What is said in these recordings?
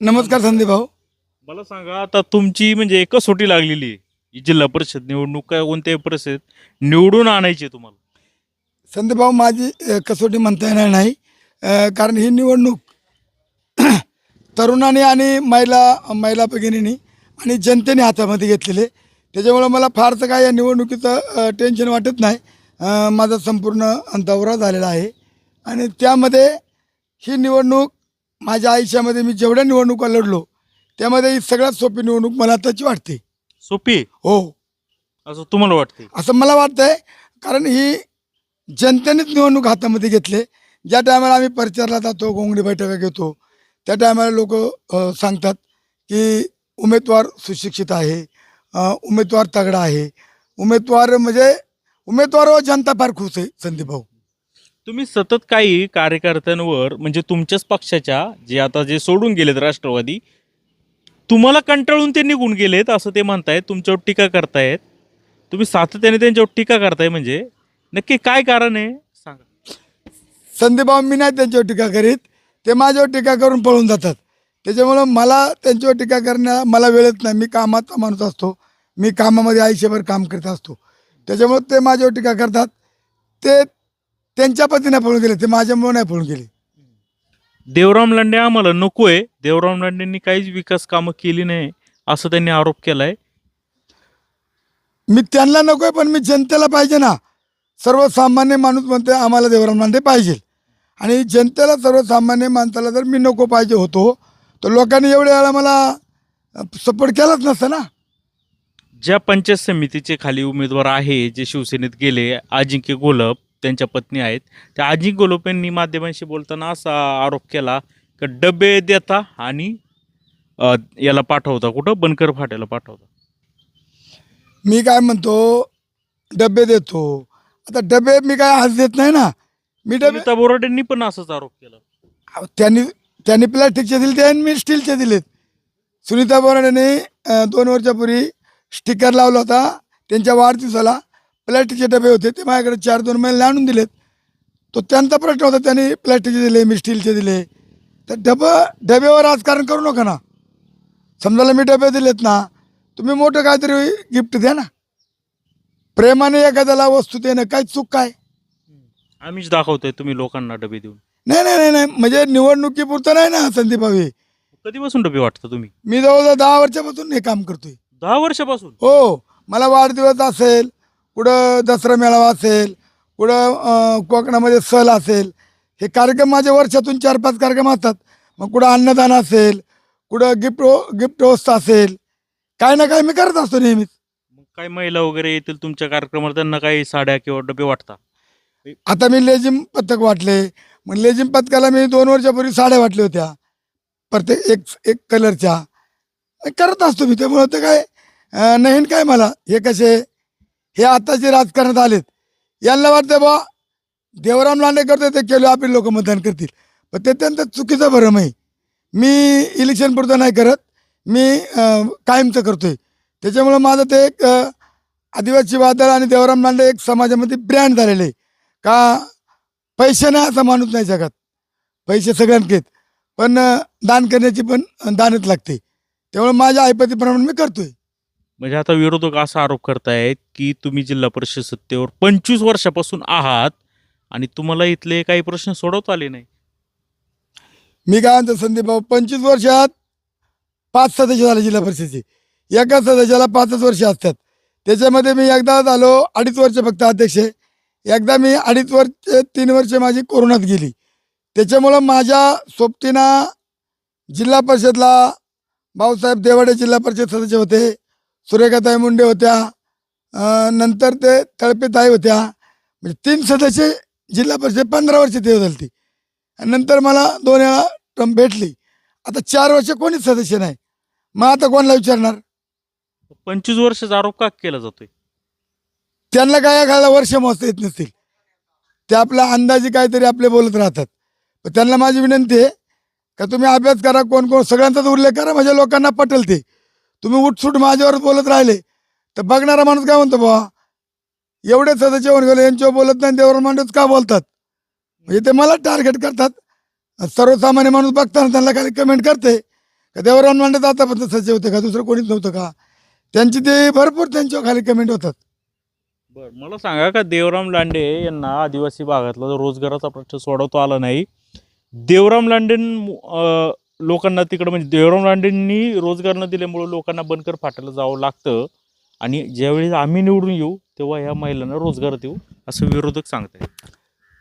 नमस्कार संदीप भाऊ. मला सांगा आता तुमची म्हणजे कसोटी लागलेली आहे? ही जिल्हा परिषद निवडणूक काय कोणत्याही परिषद निवडून आणायची आहे तुम्हाला? संदीप भाऊ माझी अ, कसोटी म्हणता येणार नाही. अ, कारण ही निवडणूक तरुणांनी आणि महिला महिला भगिनींनी आणि जनतेने हातामध्ये घेतलेले त्याच्यामुळं मला फारसं काय या निवडणुकीचं अ, टेन्शन वाटत नाही. अ, माझा संपूर्ण दौरा झालेला आहे. आणि त्यामध्ये ही निवडणूक माझ्या आयुष्यामध्ये मी जेवढ्या निवडणुका लढलो त्यामध्ये ही सगळ्यात सोपी निवडणूक मला आताची वाटते. सोपी? हो. असं तुम्हाला वाटते? असं मला वाटतंय कारण ही जनतेनेच निवडणूक हातामध्ये घेतले. ज्या टायमाला आम्ही प्रचारला जातो घोंगडी बैठका घेतो त्या टायमाला लोक सांगतात की उमेदवार सुशिक्षित आहे उमेदवार तगडा आहे. उमेदवार म्हणजे उमेदवार जनता फार खुश आहे संदीप भाऊ तुम्ही सतत काही कार्यकर्त्यांवर म्हणजे तुमच्याच पक्षाच्या जे आता जे सोडून गेलेत राष्ट्रवादी तुम्हाला कंटाळून ते निघून गेलेत असं ते म्हणतायत तुमच्यावर टीका करतायत. तुम्ही सातत्याने त्यांच्यावर टीका करताय म्हणजे नक्की काय कारण आहे? सांगा. संदीप मी नाही त्यांच्यावर टीका करीत. ते माझ्यावर टीका करून पळून जातात. त्याच्यामुळं मला त्यांच्यावर टीका करण्या मला वेळच नाही. मी कामाचा माणूस असतो. मी कामामध्ये आयुष्यभर काम करत असतो. त्याच्यामुळे ते माझ्यावर टीका करतात. ते त्यांच्या पद्धतीने पळून गेले ते माझ्यामुळे नाही पळून गेले. देवराम लांडे आम्हाला नकोय. देवराम लांडेंनी काहीच विकास कामं केली नाही असं त्यांनी आरोप केलाय. मी त्यांना नकोय पण मी जनतेला पाहिजे ना. सर्वसामान्य माणूस म्हणते आम्हाला देवराम लांडे पाहिजे. आणि जनतेला सर्वसामान्य माणसाला जर मी नको पाहिजे होतो तर लोकांनी एवढ्या वेळा मला सपोर्ट केलाच नसतं ना. ज्या पंचायत समितीचे खाली उमेदवार आहे जे शिवसेनेत गेले अजिंक्य गोलप त्यांच्या पत्नी आहेत. त्या अजिंक्य गोलप यांनी माध्यमांशी बोलताना असा आरोप केला की डबे देता आणि याला पाठवता. कुठं? बनकर फाट्याला पाठवता. मी काय म्हणतो डबे देतो. आता डबे मी काय आज देत नाही ना. मी डबे सुनीता बोराडेंनी पण असाच आरोप केला. अहो, त्यांनी त्यांनी प्लॅस्टिकचे दिले ते आणि मी स्टीलचे दिलेत. सुनीता बोराडेने अं, दोन वर्षापूर्वी स्टिकर लावला होता. त्यांच्या वाढदिवसाला प्लॅस्टिकचे डबे होते ते माझ्याकडे चार दोन महिने आणून दिलेत. तो त्यांचा प्रश्न होता त्यांनी प्लॅस्टिकचे दिले मी स्टीलचे दिले. तर डब डब्यावर राजकारण करू नका ना. समजायला मी डबे दिलेत ना तुम्ही मोठं काहीतरी गिफ्ट द्या ना. प्रेमाने एखाद्याला वस्तू देणं काय चूक काय? आम्हीच दाखवतोय तुम्ही लोकांना डबे देऊन. नाही नाही नाही नाही. म्हणजे निवडणुकीपुरतं नाही ना संदीप भावे. कधीपासून डबे वाटतं तुम्ही? मी जवळजवळ दहा वर्षापासून हे काम करतोय. दहा वर्षापासून? हो. मला वाढदिवस असेल कुठं दसरा मेळावा असेल कुठं कोकणामध्ये सहल असेल हे कार्यक्रम माझे वर्षातून चार पाच कार्यक्रम असतात. मग कुठं अन्नदान असेल कुठं गिफ्ट गिफ्ट होस्ट असेल काय ना काय मी करत असतो नेहमीच. मग काय महिला वगैरे येतील तुमच्या कार्यक्रमाला त्यांना काही साड्या किंवा डबे वाटता? आता मी लेझिम पथक वाटले. मग लेझिम पथकाला मी दोन वर्षापूर्वी साड्या वाटल्या होत्या. प्रत्येक एक एक कलरच्या. करत असतो मी त्यामुळं ते काय नवीन काय मला? हे कसे हे आताचे राजकारणात आलेत. यांना वाटतं बा देवराम लांडे करतो ते केलो आपले लोक मतदान करतील. पण ते त्यांचं चुकीचा भरम आहे. मी इलेक्शन पुरतं नाही करत. मी कायमचं कायमचं करतोय. त्याच्यामुळं माझं ते एक आदिवासी वादळ आणि देवराम लांडे एक समाजामध्ये ब्रँड झालेले आहे. का पैसे नाही असा माणूस नाही जगात. पैसे सगळ्यांकेत पण दान करण्याची पण दानच लागते. त्यामुळे माझ्या ऐपतीप्रमाणे मी करतोय. म्हणजे आता विरोधक असा आरोप करतायत की तुम्ही जिल्हा परिषद सत्तेवर पंचवीस वर्षापासून आहात आणि तुम्हाला इथले काही प्रश्न सोडवता आले नाही. मी काय म्हणतो संदीप भाऊ पंचवीस वर्षात पाच सदस्य झाले जिल्हा परिषदेचे. एका सदस्याला पाचच वर्ष असतात. त्याच्यामध्ये मी एकदा झालो अडीच वर्ष फक्त अध्यक्ष आहे. एकदा मी अडीच वर्ष तीन वर्ष माझी कोरोनात गेली. त्याच्यामुळं माझ्या सोबतीनं जिल्हा परिषदला भाऊसाहेब देवाडे जिल्हा परिषद सदस्य होते. सुरेखाताई मुंडे होत्या नंतर ते तळपेताई होत्या. म्हणजे तीन सदस्य जिल्हा परिषद पंधरा वर्ष ते झाली आणि नंतर मला दोन वेळा टर्म भेटली. आता चार वर्ष कोणीच सदस्य नाही. मग आता कोणाला विचारणार? पंचवीस वर्षाचा आरोप का केला जातोय? त्यांना काय एखादा वर्ष मोजता येत नसतील. ते आपला अंदाजे काहीतरी आपले बोलत राहतात. पण त्यांना माझी विनंती आहे का तुम्ही अभ्यास करा कोण कोण सगळ्यांचाच उल्लेख करा म्हणजे लोकांना पटेल ते. तुम्ही उठसूट माझ्यावर बोलत राहिले. तर बघणारा माणूस काय म्हणतो बा एवढे सदस्य होऊन गेले यांच्यावर बोलत नाही त्यावर माणूस का बोलतात? म्हणजे ते मला टार्गेट करतात. सर्वसामान्य माणूस बघताना त्यांना खाली कमेंट करते. का देवराम लांडे आतापर्यंत सचिव होते का? दुसरं कोणीच नव्हतं का? त्यांची ते भरपूर त्यांच्यावर खाली कमेंट होतात. बरं मला सांगा का देवराम लांडे यांना आदिवासी भागातला रोजगाराचा प्रश्न सोडवता आला नाही देवराम लांडे लोकांना तिकडं म्हणजे देवराम लांडेंनी रोजगार न दिल्यामुळे लोकांना बनकर फाटायला जावं लागतं. आणि ज्यावेळी आम्ही निवडून येऊ तेव्हा ह्या महिलांना रोजगार देऊ असं विरोधक सांगतायत.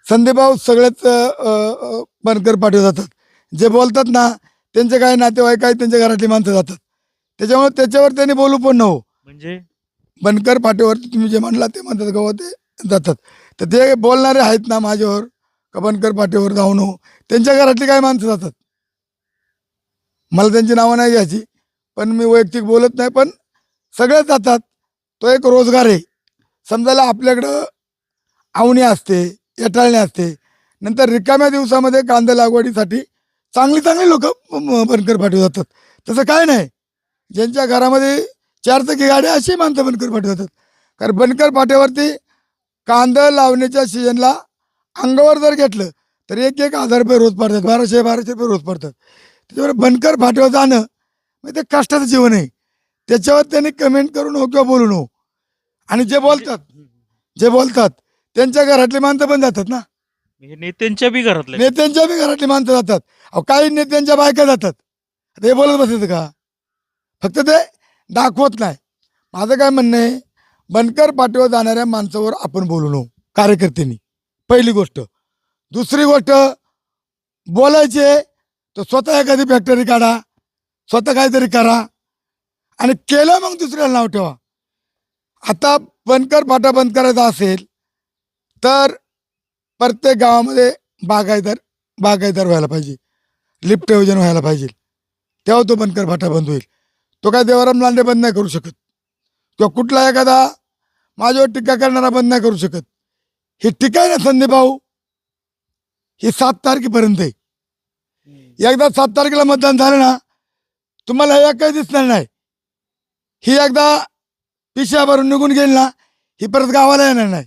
संदीपभाऊ सगळेच अ, अ, बनकर पाठवत जातात. जे बोलतात ना त्यांचे काय नातेवाईक काय त्यांच्या घरातली माणसं जातात. त्याच्यामुळे त्याच्यावर त्यांनी बोलू पण नको. म्हणजे? बनकर पाठीवरती तुम्ही जे म्हणला ते म्हणतात गव्हा ते जातात. तर ते बोलणारे आहेत ना माझ्यावर का बनकर पाठीवर जाऊ नको. त्यांच्या घरातली काय माणसं जातात? मला त्यांची नावं नाही घ्यायची पण मी वैयक्तिक बोलत नाही पण सगळेच जातात. तो एक रोजगार आहे. समजायला आपल्याकडं आवणी असते येटाळणी असते. नंतर रिकाम्या दिवसामध्ये कांदा लागवडीसाठी चांगली चांगली लोक बनकर पाठवत जातात. तसं काय नाही. ज्यांच्या घरामध्ये चारचाकी गाड्या अशी माणसं बनकर पाठवत जातात. कारण बनकर पाठ्यावरती कांदा लावण्याच्या सीजनला अंगावर जर घेतलं तर एक एक हजार रुपये रोज पडतात. बाराशे बाराशे रुपये रोज पडतात. त्याच्यावर बनकर फाट्यावर जाणं म्हणजे ते कष्टाचं जीवन आहे. त्याच्यावर त्यांनी कमेंट करू नको किंवा बोलू नको. आणि जे बोलतात जे बोलतात त्यांच्या घरातली माणसं पण जातात ना. हे नेत्यांच्या बी घरातले. नेत्यांच्या बी घरातली माणसं जातात. अहो काही नेत्यांच्या बायका जातात. आता हे बोलत बसायचं का? फक्त ते दाखवत नाही. माझं काय म्हणणं आहे बनकर पाठीवर जाणाऱ्या माणसावर आपण बोलू नको कार्यकर्त्यांनी. पहिली गोष्ट. दुसरी गोष्ट बोलायचे तर स्वतः एखादी फॅक्टरी काढा स्वतः काहीतरी करा आणि केलं मग दुसऱ्याला नाव ठेवा. आता बनकर फाटा बंद करायचा असेल तर प्रत्येक गावामध्ये बागायदार बागायदार व्हायला पाहिजे. लिफ्ट योजना व्हायला पाहिजे. तेव्हा तो बनकर फाटा बंद होईल. तो काय देवाराम लांडे बंद नाही करू शकत. किंवा कुठला एखादा माझ्यावर टीका करणारा बंद नाही करू शकत. ही टीका आहे ना संदीप भाऊ? ही सात तारखेपर्यंत आहे. एकदा सात तारखेला मतदान झालं ना तुम्हाला हे काही दिसणार नाही. ही एकदा पिशा भरून निघून गेली ना ही परत गावाला येणार नाही.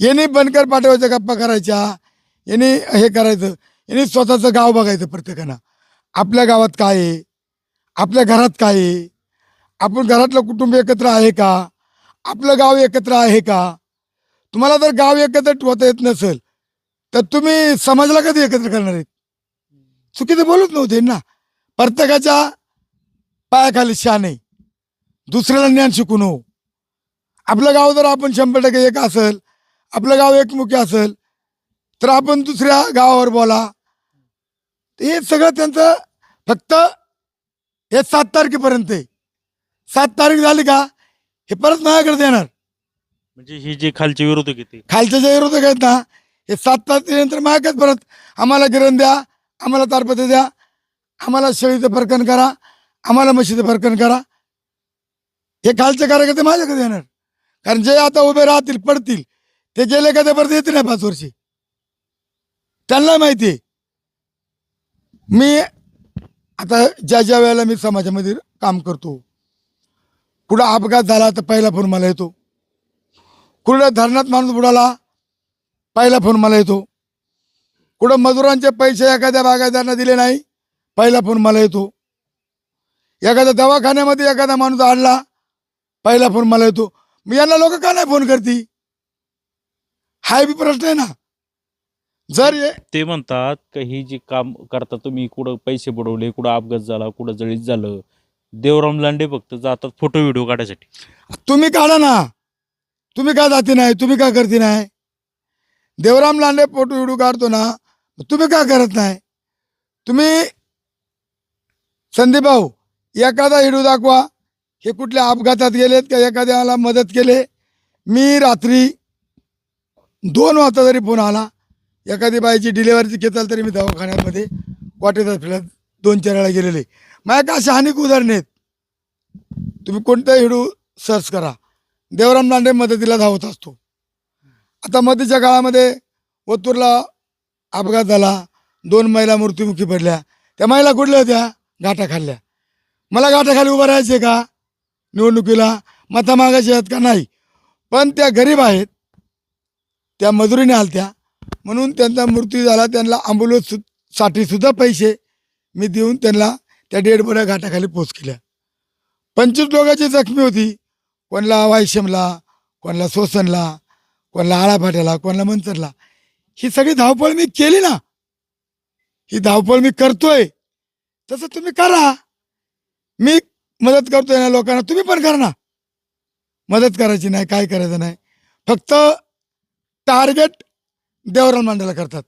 यांनी बनकर पाठवायच्या गप्पा करायच्या यांनी हे करायचं यांनी स्वतःचं गाव बघायचं प्रत्येकानं. आपल्या गावात काय आहे? आपल्या घरात काय आहे? आपण घरातलं कुटुंब एकत्र आहे का? आपलं गाव एकत्र आहे का? तुम्हाला जर गाव एकत्र ठेवता येत नसेल तर तुम्ही समाजाला कधी एकत्र करणार आहेत? चुकीचं बोलत नव्हते ना. प्रत्येकाच्या पायाखाली शान आहे दुसऱ्याला ज्ञान शिकू नको. आपलं गाव जर आपण शंभर टक्के एक असेल आपलं गाव एकमुखी असेल तर आपण दुसऱ्या गावावर बोला. हे सगळं त्यांचं फक्त हे सात तारखेपर्यंत आहे. सात तारीख झाली का हे परत माझ्याकडे देणार. म्हणजे ही जे खालचे विरोधक आहेत ते. खालचे जे विरोधक आहेत ना हे सात तारखेनंतर माझ्याकडेच परत आम्हाला गिरण द्या. आम्हाला तारपत्र द्या. आम्हाला शेळीचं फरकण करा. आम्हाला म्हशीचं फरकण करा. हे खालचे कार्यकर्ते माझ्याकडे येणार. कारण जे आता उभे राहतील पडतील ते गेले का ते परत येतील नाही पाच वर्षी. त्यांना माहिती आहे. मी आता ज्या ज्या वेळेला मी समाजामध्ये काम करतो कुठं अपघात झाला तर पहिला फोन मला येतो. कुठं धरणात माणूस बुडाला पहिला फोन मला येतो. कुठं मजुरांचे पैसे एखाद्या बागायदारांना दिले नाही? पहिला फोन मला येतो. एखाद्या दवाखान्यामध्ये एखादा माणूस आणला पहिला फोन मला येतो. मी यांना लोक का नाही फोन करती? हा बी प्रश्न आहे ना. जर ते म्हणतात का ही जी काम करता तुम्ही कुठं पैसे बुडवले कुठं अपघात झाला कुठं जळीत झालं देवराम लांडे फक्त जातात फोटो व्हिडिओ काढायसाठी. तुम्ही काढा ना. तुम्ही का जाती नाही? तुम्ही का करते नाही? देवराम लांडे फोटो व्हिडिओ काढतो ना. तुम्ही का करत नाही? तुम्ही संदीप भाऊ एखादा हिडू दाखवा. हे कुठल्या अपघातात गेलेत का एखाद्याला मदत केले? मी रात्री दोन वाजता जरी फोन आला एखादी बाईची डिलेवरीची घेताल तरी मी दवाखान्यामध्ये वाटेतात फिरत दोन चार वेळा गेलेले. माझ्या का शहानिक उदाहरणे आहेत? तुम्ही कोणताही हिडू सर्च करा. देवराम लांडे मदतीला धावत असतो. आता मदतीच्या काळामध्ये ओतूरला अपघात झाला दोन महिला मृत्युमुखी पडल्या. त्या महिला कुठल्या होत्या? गाठा खाल्ल्या. मला गाठाखाली उभं राहायचे का? निवडणुकीला मता मागायचे आहेत का? नाही. पण त्या गरीब आहेत. त्या मजुरीने आलत्या. म्हणून त्यांचा मृत्यू झाला. त्यांना ॲम्ब्युलन्ससाठी सुद्धा पैसे मी देऊन त्यांना त्या डेड घाटाखाली पोच केल्या. पंचवीस लोकांची जखमी होती. कोणला वायशमला कोणला सोसनला कोणला आळाफाट्याला कोणला मंचरला. ही सगळी धावपळ मी केली ना ही धावपळ मी करतोय. तसं तुम्ही करा. मी मदत करतोय ना लोकांना तुम्ही पण करा ना. मदत करायची नाही काय करायचं नाही. फक्त टार्गेट देवराल मांडायला करतात.